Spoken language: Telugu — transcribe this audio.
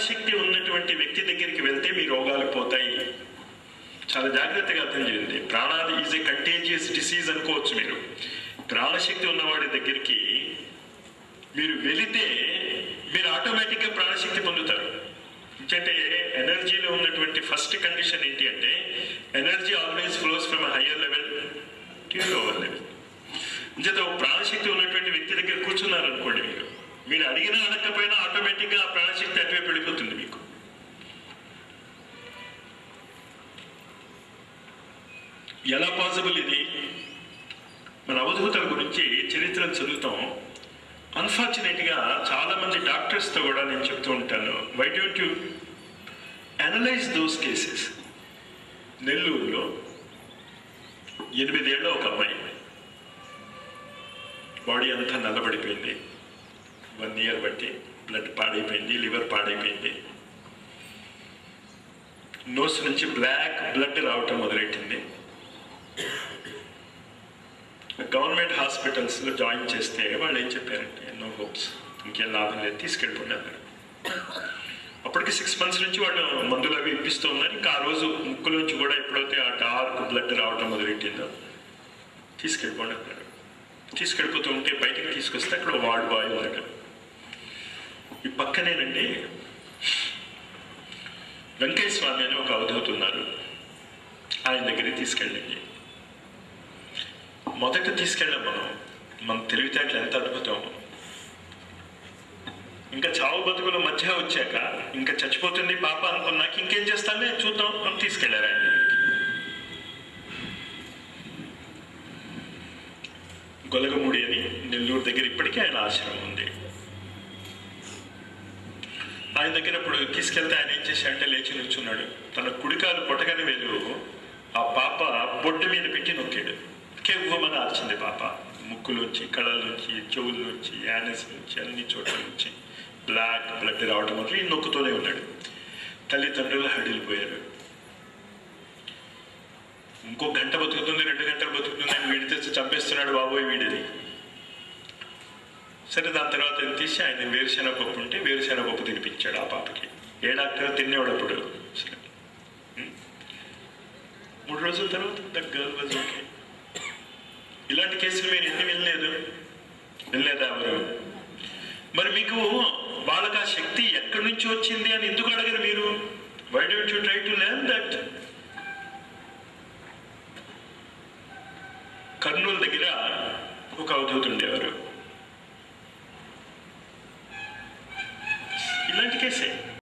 ప్రాణశక్తి ఉన్నటువంటి వ్యక్తి దగ్గరికి వెళ్తే మీ రోగాలు పోతాయి. చాలా జాగ్రత్తగా అర్థం చేయండి. ప్రాణాది ఈజ్ ఏ కంటేజియస్ డిసీజ్ అనుకోవచ్చు మీరు. ప్రాణశక్తి ఉన్నవాడి దగ్గరికి మీరు వెళితే మీరు ఆటోమేటిక్గా ప్రాణశక్తి పొందుతారు. ఎందుకంటే ఎనర్జీలో ఉన్నటువంటి ఫస్ట్ కండిషన్ ఏంటి అంటే energy always flows from higher level to lower level అంచేత ప్రాణశక్తి ఉన్నటువంటి వ్యక్తి దగ్గర కూర్చున్నారు అనుకోండి మీరు. మీరు అడిగినా అడగకపోయినా ఆటోమేటిక్గా ఆ ప్రాణశక్తి అటువైపు వెళ్ళిపోతుంది మీకు. ఎలా పాసిబుల్ ఇది? మన అవధూతల గురించి చరిత్రను చదువుతాం. అన్ఫార్చునేట్గా చాలామంది డాక్టర్స్తో కూడా నేను చెప్తూ ఉంటాను. Why don't you analyse those cases నెల్లూరులో ఎనిమిదేళ్ళ ఒక అమ్మాయి. బాడీ అంతా నల్లబడిపోయింది. వన్ ఇయర్ బట్టి బ్లడ్ పాడైపోయింది లివర్ పాడైపోయింది. నోస్ నుంచి బ్లాక్ బ్లడ్ రావటం మొదలెట్టింది. గవర్నమెంట్ హాస్పిటల్స్లో జాయిన్ చేస్తే వాళ్ళు ఏం చెప్పారంటే నో హోప్స్ ఇంకేం లాభం లేదు తీసుకెళ్ళిపోయినారు అప్పటికి సిక్స్ మంత్స్ నుంచి వాళ్ళు మందులు అవి ఇప్పిస్తూ ఉన్నారు. ఇంకా ఆ రోజు ముక్కులోంచి కూడా ఎప్పుడైతే ఆ డార్క్ బ్లడ్ రావటం మొదలెట్టిందో తీసుకెళ్ళిపోండి అన్నారు. తీసుకెళ్ళిపోతూ ఉంటే బయటకు తీసుకొస్తే అక్కడ వార్డ్ బాయ్ ఉన్నాడు ఈ పక్కనేనండి. వెంకయ్య స్వామి అని ఒక అవధూతున్నారు ఆయన దగ్గరికి తీసుకెళ్ళండి. మొదట తీసుకెళ్ళాం మనం. మన తెలివితేటలు ఎంత అద్భుతం. ఇంకా చావు బతుకుల మధ్య వచ్చాక ఇంకా చచ్చిపోతుంది పాప అనుకున్నాక ఇంకేం చేస్తామే? చూద్దాం. అని తీసుకెళ్ళారు ఆయన గొలగముడి అని నెల్లూరు దగ్గర ఇప్పటికీ ఆయన ఆశ్రమం ఉంది. ఆయన దగ్గర ఇప్పుడు తీసుకెళ్తే ఆయన ఏం చేశాడంటే లేచి నిల్చున్నాడు. తన కుడికాలు పొట్టగానే వెళ్ళు ఆ పాప బొడ్డు మీద పెట్టి నొక్కాడు. కెవ్వమని ఆర్చింది పాప. ముక్కులోంచి కళ్ళలోంచి చెవుల్లోంచి యానస్ నుంచి అన్ని చోట్ల నుంచి బ్లాక్ బ్లడ్ రావడం మొదలు ఈ నొక్కుతూనే ఉన్నాడు. తల్లిదండ్రులు హడిలిపోయారు. ఇంకో గంట బతుకుతుంది రెండు గంటలు బతుకుతుంది అని వీడి తెచ్చి చంపేస్తున్నాడు బాబోయ్ వీడిని. సరే దాని తర్వాత తీసి ఆయన వేరుశెనగ పప్పు ఉంటే వేరుశెనగ పప్పు తినిపించాడు ఆ పాపకి. ఏ డాక్టర్ తినేవాడు అప్పుడు? సరే. మూడు రోజుల తర్వాత గర్ల్ వాజ్ ఓకే. ఇలాంటి కేసులు మీరు ఎన్ని వినలేదు? వినలేదా ఎవరు? మరి మీకు వాళ్ళకి ఆ శక్తి ఎక్కడి నుంచి వచ్చింది అని ఎందుకు అడగరు మీరు? Why don't you try to learn that Kurnool దగ్గర ఒక అవధూత